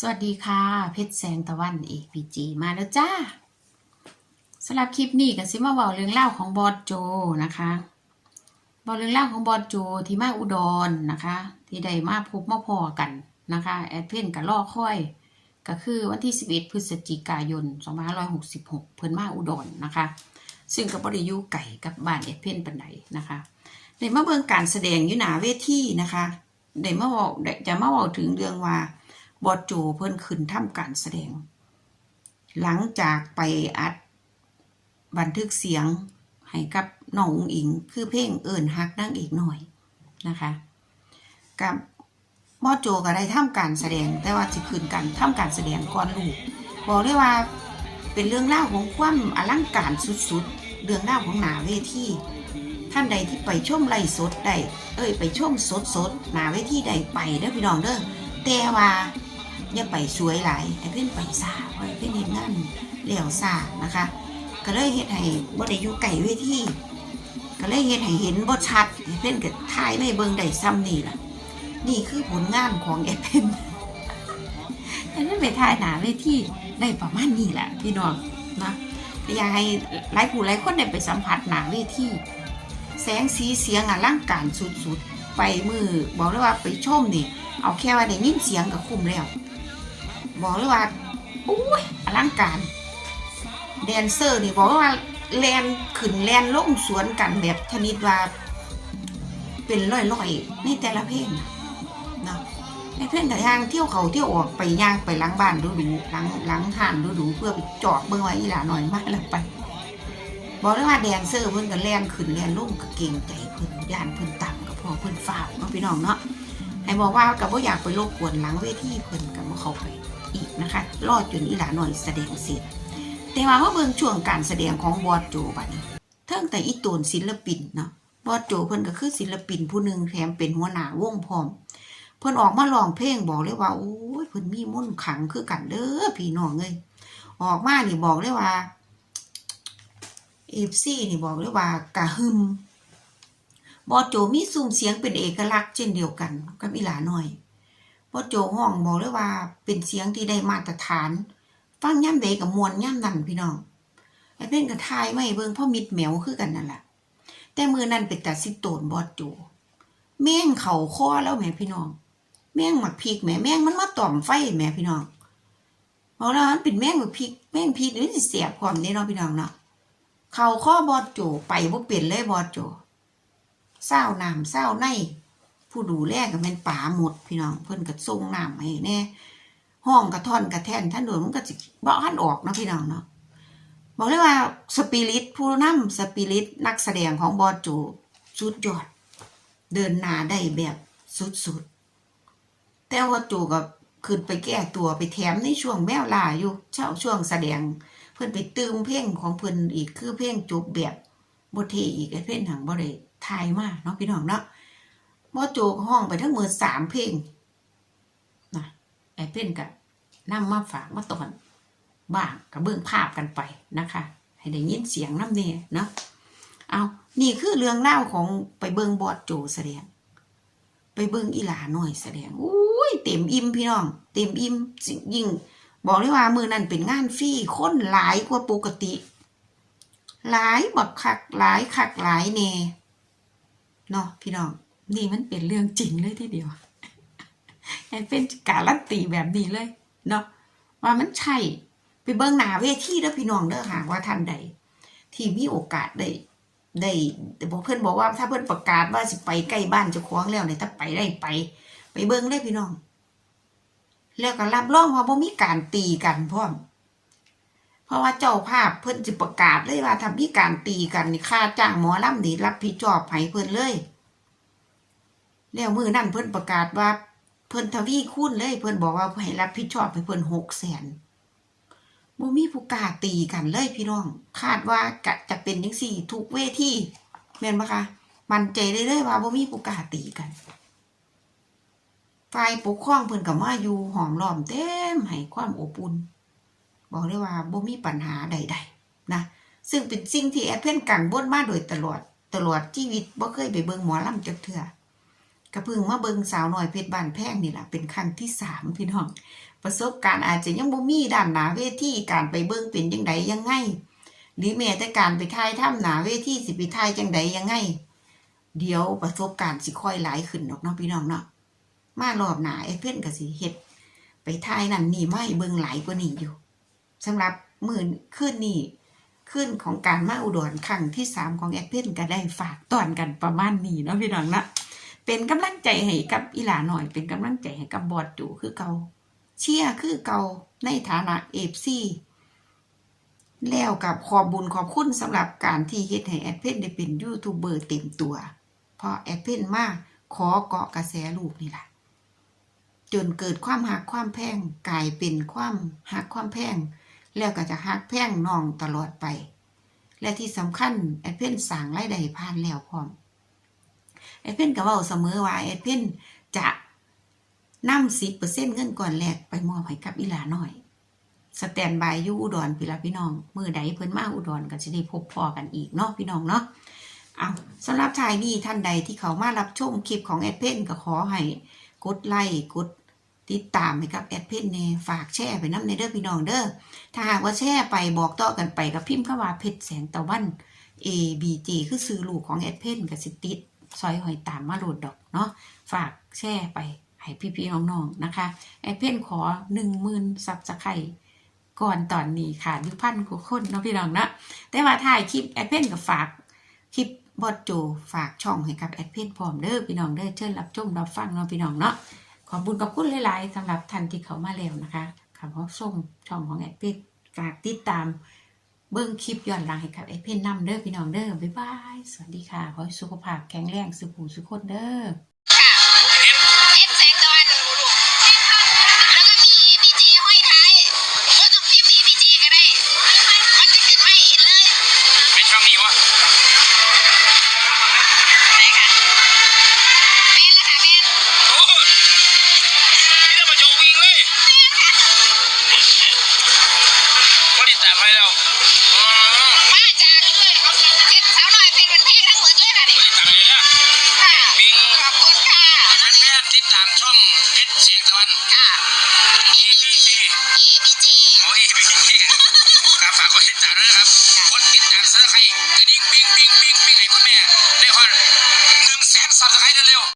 สวัสดีค่ะ เพชรแสงตะวันเอพีจีมาแล้วจ้า สำหรับคลิปนี้กันสิมาเบาเรื่องเล่าของบอสโจนะคะเบาเรื่องเล่าของบอสโจที่มาอุดรนะคะ ที่ได้มาพบมาพอกันนะคะ แอดเพนกับล่อค่อย ก็คือวันที่ 11 พฤศจิกายน 2566 เพิ่นมาอุดรนะคะ ซึ่งกับบริยุไก่กับบ้านแอดเพนปันไดนะคะได้มาเบิ่งการแสดงอยู่หนาเวทีนะคะได้มาบอกจะมาบอกถึงเรื่องว่าบอดโจเพิ่นขึ้นทำการแสดง หลังจากไปอัด บันทึกเสียงให้กับน้องอุ๋งอิง คือเพลงเอิญฮักนั่งอีกหน่อยนะคะ กับบอโจก็ได้ทำการแสดงแต่ว่าสิขึ้นกันทำการแสดงก่อนลูกบอกเลยว่าเป็นเรื่องเล่าของความอลังการสุดๆ เรื่องเล่าของหนาเวทีท่านใดที่ไปชมไล่สดได้เอ้ยไปชมสดสดหนาเวทีใดไปเด้อพี่น้องเด้อแต่ว่าอย่าไปสวยหลายไอ้เพื่อนไปซาเพราะไอ้เพื่อนเห็นงานเหลวซานะคะ ก็เลยเฮ็ดให้บ่ได้อยู่ไกลเวทีก็เลยเฮ็ดให้เห็นบ่ชัดไอ้เพื่อนก็ถ่ายไม่เบิ่งได้ซ้ำนี่ล่ะ นี่คือผลงานของไอ้เพื่อนไอ้เพื่อนไปถ่ายหนาเวทีได้ประมาณนี้แหละพี่น้องนะอยากให้หลายผู้หลายคนได้ไปสัมผัสหนาเวทีแสงสีเสียงอลังการสุดๆ ไปมือบอกเลยว่าไปชมนี่ เอาแค่ว่าได้ยินเสียงก็คุ้มแล้ว บอกเลยว่าอุ้ยอลังการ แดนเซอร์นี่บอกว่าแลนขึ้นแลนลงสวนกันแบบชนิดว่า เป็นร้อยๆในแต่ละเพลงนะในเพลงแต่ย่างเที่ยวเขาเที่ยวออกไปย่างไปล้างบ้านดูดูล้างล้างห่านดูดูเพื่อไปจอดเบิ่งไว้อีหลาหน่อยมากแล้วไปบอกเลยว่าแดนเซอร์เพิ่นก็แลนขึ้นแลนลงก็เก่งใจเพิ่นย่านเพิ่นต่ำก็พอเพิ่นฝ้าเนาะพี่น้องเนาะไอ้บอกว่ากับว่าอยากไปรบกวนหลังเวทีเพิ่นกับว่าเขาไปอีกนะคะรอดจนอีหลาหน่อยแสดงเสร็จ แต่ว่าเขาเบิ่งช่วงการแสดงของบอสโจบัดนี้เทิงแต่อีตูนศิลปินเนาะบอสโจเพิ่นก็คือศิลปินผู้หนึ่งแถมเป็นหัวหน้าวงพร้อมเพิ่นออกมาร้องเพลงบอกเลยว่าโอ้ยเพิ่นมีมนต์ขลังคือกันเด้อพี่น้องเอ้ยออกมานี่บอกเลยว่าเอฟซีนี่บอกเลยว่ากะหึมบอโจมีซุ้มเสียงเป็นเอกลักษณ์เช่นเดียวกันกับอีหลาหน่อยบอโจห้องบอกเลยว่าเป็นเสียงที่ได้มาตรฐาน ฟังย่ำเดกับมวลย่ำนั่นพี่น้องไอ้เพ่นกับทายไม่เบิ่งพ่อมิดแหมวคือกันนั่นแหละแต่มือนั่นเป็นแต่สิโตนบอโจแม่งเข่าคอแล้วแม่พี่น้อง แม่งหมักพริกแม่แม่งมันมาต่อมไฟแม่พี่น้องบอกแล้วมันเป็นแม่งหมักพริกแม่งพริกนี่สิเสียบความนี่เนาะพี่น้องเนาะเข่าข้อบอโจไปบ่เปลี่ยนเลยบอโจเศร้าน้ำเศร้าในผู้ดูแลก็เป็นป่าหมดพี่น้องเพิ่นก็ส่งน้ำให้แน่ ห้องกระท่อนกระแท่นท่านโดนมันก็สิบ่หันออกนะพี่น้องเนาะบอกเลยว่าสปิริตผู้นำสปิริตนักแสดงของบอสโจสุดยอด เดินหน้าได้แบบสุดๆแต่ว่าโจก็ขึ้นไปแก้ตัวไปแถมในช่วงแมวลาอยู่เช่าช่วงแสดง เพิ่อนไปตืมเพลงของเพิ่อนอีกคือเพลงจบแบบบ่เทอีกไอ้เพลงหังบ่ได้ทายมากเนาะพี่น้องเนาะบ่โจกห้องไปทั้งหมดสามเพลง ไอ้เพลงก็นำมาฝากมาตอนบ้างก็เบิ่งภาพกันไปนะคะ ให้ได้ยินเสียงน้ำเน่เนาะเอานี่คือเรื่องเล่าของไปเบิ่งบอดโจแสดง ไปเบิ่งอีหลาหน่อยแสดงอุ้ยเต็มอิ่มพี่น้อง เต็มอิ่มยิ่งบอกเลยว่ามือนั้นเป็นงานฟรีคนหลายกว่าปกติ หลายบักคักหลายคักหลายแน่เนาะพี่น้อง นี่มันเป็นเรื่องจริงเลยทีเดียว แอนเป็นการันตีแบบนี้เลยเนาะว่ามันใช่ไปเบิ้งหนาเวทีแล้วพี่น้องเด้อหากว่าท่านใด ที่มีโอกาสได้ได้แต่บอกเพื่อนบอกว่าถ้าเพื่อนประกาศว่าสิไปใกล้บ้านจะคว้างแล้วเนี่ยถ้าไปได้ไป ไปเบิ้งได้พี่น้อง แล้วก็รับรองว่าบ่มีการตีกันพร้อมเพราะว่าเจ้าภาพเพิ่อนจะประกาศเลยว่าถ้ามีการตีกันค่าจ้างหมอลำนี่รับผิดชอบให้เพิ่อนเลย แล้วมือนั่นเพิ่อนประกาศว่า เพิ่นทวีคูณเลย เพิ่นบอกว่าให้รับผิดชอบให้เพิ่นหกแสนบ่มีผู้กล้าตีกันเลยพี่น้อง คาดว่ากะจะเป็นจังซี่ทุกเวทีแม่นบ่คะมันใจได้เลยว่าบ่มีผู้กล้าตีกันฝ่ายปกครองเพิ่นก็มาอยู่หอมล้อมเต็มให้ความอบอุ่นบอกเลยว่าบ่มีปัญหาใด ๆ นะ ซึ่งเป็นสิ่งที่แอดเพิ่นกังวลมาโดยตลอดตลอดชีวิตบ่เคยไปเบิ่งหมอลำจักเทื่อ ก็เพิ่งมาเบิงสาวหน้อยเพชรบ้านแพงนี่แหละเป็นครั้งที่สามพี่น้อง ประสบการณ์อาจจะยังบ่มีด้านหน้าเวทีการไปเบิงเป็นจังไดยังไงหรือแม้แต่การไปถ่ายทำหน้าเวทีสิไปถ่ายจังไดยังไง เดี๋ยวประสบการณ์สิค่อยหลายขึ้นดอกเนาะพี่น้องเนาะมารอบหนาไอ้เพิ่นก็สิเฮ็ดไปถ่ายนั่นนี่มาให้เบิ่งหลายกว่านี้อยู่สำหรับมื้อคืนนี้คืนของการมาอุดรครั้งที่สามของแอดเพิ่นก็ได้ฝากตอนกันประมาณนี้เนาะพี่น้องนะ เป็นกำลังใจให้กับอีหลาหน่อย เป็นกำลังใจให้กับบอดจูคือเกาเชียร์คือเกาในฐานะเอฟซีแล้วกับขอบบุญขอบคุณสำหรับการที่เฮ็ดให้แอดเพนได้เป็นยูทูบเบอร์เต็มตัว เพราะแอดเพนมากขอเกาะกระแสลูกนี่แหละจนเกิดความหักความแพงกลายเป็นความหักความแพงแล้วก็จะหักแพงน้องตลอดไป และที่สำคัญแอดเพนสั่งรายได้ผ่านแล้วพร้อม แอดเพนก็เว้าเสมอว่าแอดเพนจะนำสิบเปอร์เซ็นเงินก่อนแรกไปมอบให้กับอีหลาหน่อย สแตนบายอยู่อุดรพี่ละพี่น้องมือใดเพิ่นมาอุดรก็จะได้พบพอกันอีกเนาะพี่น้องเนาะเอาสำหรับชายนี่ท่านใดที่เขามารับชมคลิปของแอดเพนก็ขอให้กดไลค์กดติดตามให้กับแอดเพนเนฝากแชร์ไปน้ำในเด้อพี่น้องเด้อถ้าหากว่าแชร์ไปบอกต่อกันไปกับพิมพ์เข้าว่าเพชรแสงตะวัน A B J คือซื้อลูกของแอดเพนกับสิติด ซอยหอยตามมาโหลดดอกเนาะฝากแชร์ไปให้พี่ๆน้องๆนะคะแอดเพนขอหนึ่งหมื่นซับสไครก่อนตอนนี้ค่ะยุพันกว่าคนเนาะพี่น้องนะแต่ว่าถ่ายคลิปแอดเพนกับฝากคลิปบอดโจฝากช่องให้กับแอดเพนพร้อมเด้อพี่น้องเด้อเชิญรับชมรับฟังเนาะพี่น้องเนาะขอบคุญกับคุณหลายๆสำหรับท่านที่เขามาแล้วนะคะคำว่าส่งช่องของแอดเพนฝากติดตาม เบิ้งคลิปย้อนหลังให้กับไอดเพนนำเด้อพี่น้องเด้อบ๊ายบาย สวัสดีค่ะ ขอให้สุขภาพแข็งแรงสุขหูสุขคนเด้อ วันค่ะ EBC EPG โอ้ย EBC ครับฝากกดติดตามด้วยนะครับกดติดตามซับสไครต์กระดิ่งปิ้งปิ้งปิ้งปิ้งให้คุณแม่ได้ฮอดหนึ่งแสนซับสไครต์เร็วๆ